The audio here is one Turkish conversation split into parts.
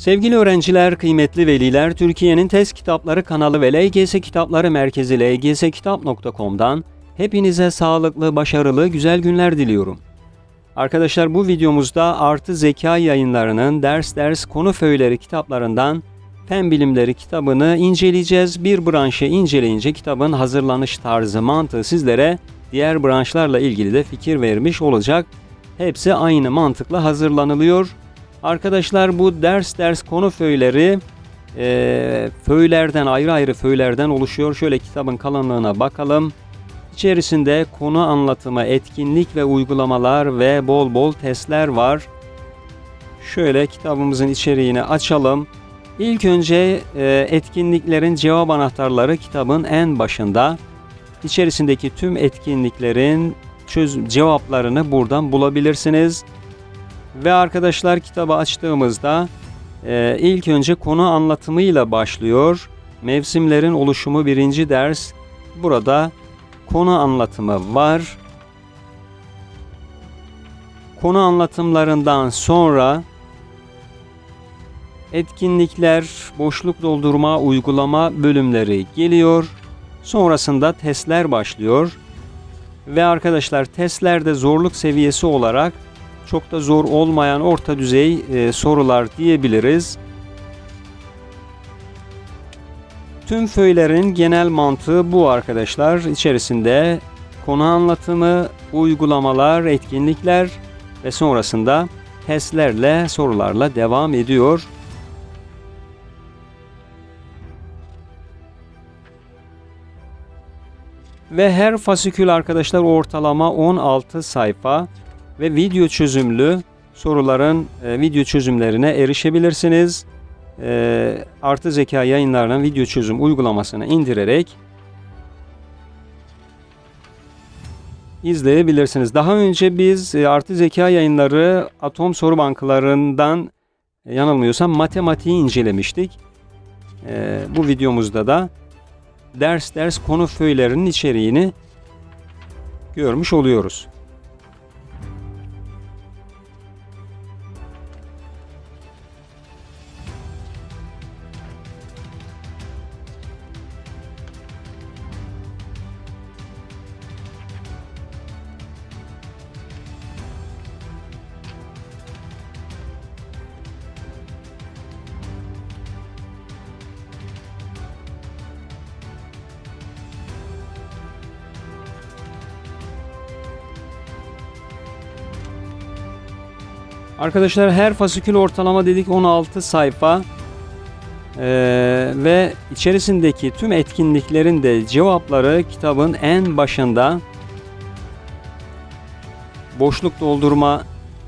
Sevgili öğrenciler, kıymetli veliler, Türkiye'nin test kitapları kanalı ve LGS Kitapları Merkezi lgskitap.com'dan hepinize sağlıklı, başarılı, güzel günler diliyorum. Arkadaşlar bu videomuzda Artı Zeka yayınlarının ders ders konu föyleri kitaplarından Fen Bilimleri kitabını inceleyeceğiz. Bir branşı inceleyince kitabın hazırlanış tarzı, mantığı sizlere diğer branşlarla ilgili de fikir vermiş olacak. Hepsi aynı mantıkla hazırlanılıyor. Arkadaşlar bu ders ders konu föyleri e, föylerden ayrı ayrı föylerden oluşuyor. Şöyle kitabın kalınlığına bakalım. İçerisinde konu anlatımı, etkinlik ve uygulamalar ve bol bol testler var. Şöyle kitabımızın içeriğini açalım. İlk önce e, etkinliklerin cevap anahtarları kitabın en başında. İçerisindeki tüm etkinliklerin çöz cevaplarını buradan bulabilirsiniz. Ve arkadaşlar kitabı açtığımızda e, ilk önce konu anlatımıyla başlıyor. Mevsimlerin oluşumu birinci ders. Burada konu anlatımı var. Konu anlatımlarından sonra etkinlikler, boşluk doldurma, uygulama bölümleri geliyor. Sonrasında testler başlıyor. Ve arkadaşlar testlerde zorluk seviyesi olarak çok da zor olmayan orta düzey e, sorular diyebiliriz. Tüm föylerin genel mantığı bu arkadaşlar. İçerisinde konu anlatımı, uygulamalar, etkinlikler ve sonrasında testlerle, sorularla devam ediyor. Ve her fasikül arkadaşlar ortalama 16 sayfa ve video çözümlü soruların e, video çözümlerine erişebilirsiniz. E, Artı Zeka yayınlarının video çözüm uygulamasını indirerek izleyebilirsiniz. Daha önce biz e, Artı Zeka yayınları atom soru bankalarından e, yanılmıyorsam matematiği incelemiştik. E, bu videomuzda da ders ders konu föylerinin içeriğini görmüş oluyoruz. Arkadaşlar her fasikül ortalama dedik 16 sayfa Ee, ve içerisindeki tüm etkinliklerin de cevapları kitabın en başında boşluk doldurma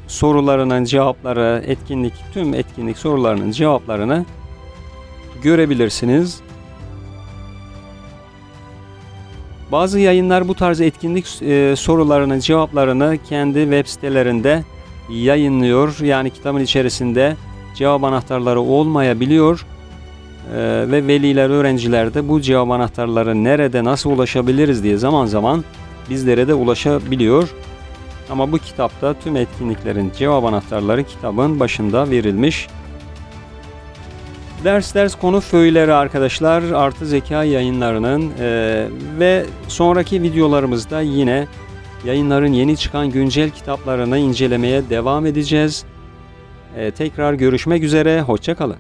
sorularının cevapları, etkinlik tüm etkinlik sorularının cevaplarını görebilirsiniz. Bazı yayınlar bu tarz etkinlik e, sorularının cevaplarını kendi web sitelerinde yayınlıyor. Yani kitabın içerisinde cevap anahtarları olmayabiliyor. Ee, ve veliler, öğrenciler de bu cevap anahtarları nerede, nasıl ulaşabiliriz diye zaman zaman bizlere de ulaşabiliyor. Ama bu kitapta tüm etkinliklerin cevap anahtarları kitabın başında verilmiş. Ders ders konu föyleri arkadaşlar Artı Zeka yayınlarının e, ve sonraki videolarımızda yine Yayınların yeni çıkan güncel kitaplarını incelemeye devam edeceğiz. Ee, tekrar görüşmek üzere, hoşçakalın.